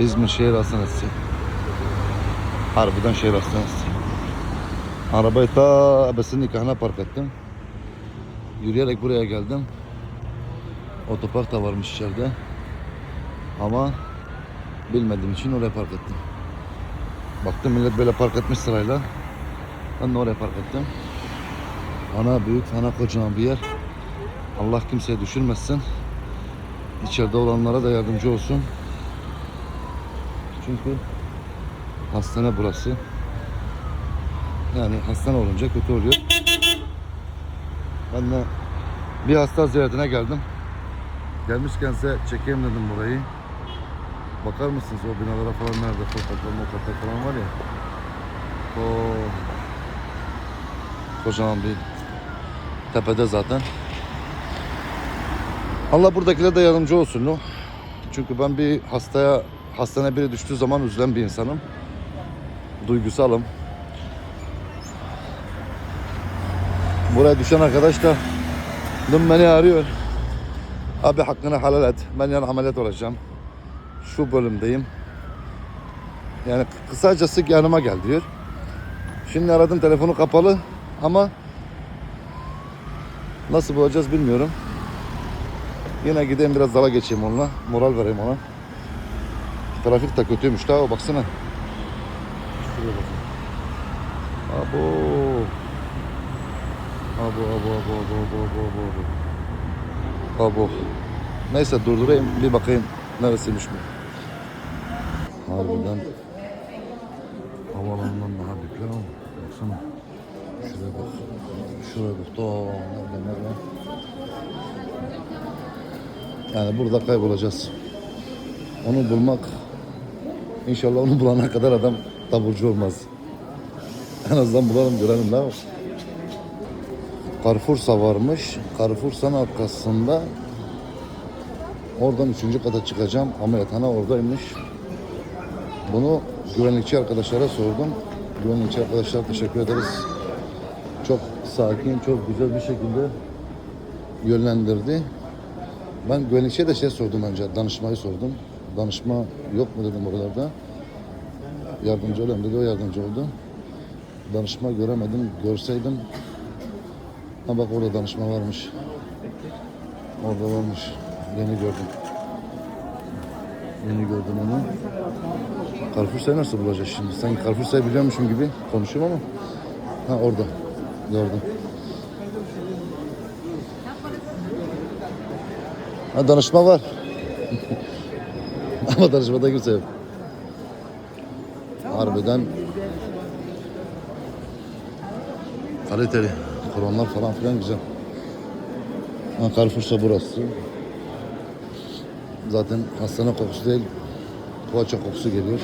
İzmir Şehir Hastanesi. Harbiden şehir hastanesi. Arabayı ta abesinin nikahına park ettim. Yürüyerek buraya geldim. Otopark da varmış içeride. Ama bilmediğim için oraya park ettim. Baktım millet böyle park etmiş sırayla. Ben de oraya park ettim. Ana büyük, ana kocaman bir yer. Allah kimseye düşürmesin. İçeride olanlara da yardımcı olsun. Çünkü hastane burası. Yani hastane olunca kötü oluyor. Ben de bir hasta ziyaretine geldim. Gelmişken size çekeyim dedim burayı. Bakar mısınız o binalara falan nerede fotoğraflar, fotoğraflar falan var ya. O kocaman bir tepede zaten. Allah buradakilere de yardımcı olsun. No? Çünkü ben bir hastaya, hastane biri düştüğü zaman üzülen bir insanım. Duygusalım. Buraya düşen arkadaş da dün beni arıyor. Abi hakkını helal et. Ben yarın ameliyat olacağım. Şu bölümdeyim. Yani kısacası yanıma gel diyor. Şimdi aradım telefonu kapalı ama nasıl bulacağız bilmiyorum. Yine gideyim biraz dala geçeyim onunla. Moral vereyim ona. Trafik de kötüymüş daha o baksana. Şuraya bakın. Abo. Abo abo abo abo abo abo abo abo. Neyse durdurayım bir bakayım neresiymiş bu. Harbiden havalanından daha büyükler ama baksana. Şuraya bak. Şuraya bak. Daha nerede nerede. Yani burada kaybolacağız. Onu bulmak inşallah onu bulana kadar adam taburcu olmaz. En azından bulalım görelim ne var. Carrefour'sa varmış. Carrefour'san arkasında oradan üçüncü kata çıkacağım. Ameliyathane oradaymış. Bunu güvenlikçi arkadaşlara sordum. Güvenlikçi arkadaşlar teşekkür ederiz. Çok sakin, çok güzel bir şekilde yönlendirdi. Ben güvenlikçiye de şey sordum önce, danışmayı sordum. Danışma yok mu dedim oralarda. Yardımcı olayım dedi, o yardımcı oldu. Danışma göremedim, görseydim. Ha bak orada danışma varmış. Orada varmış. Yeni gördüm. Yeni gördüm onu. Carrefour'u nasıl bulacağız şimdi? Sanki Carrefour'u biliyormuşum gibi konuşuyorum ama. Ha orada. Gördüm. Ha danışma var. Ama danışmada kimse yok. Harbiden kaliteli. Koronlar falan filan güzel. Ha, Carrefour'sa burası. Zaten hastane kokusu değil, poğaça kokusu geliyor.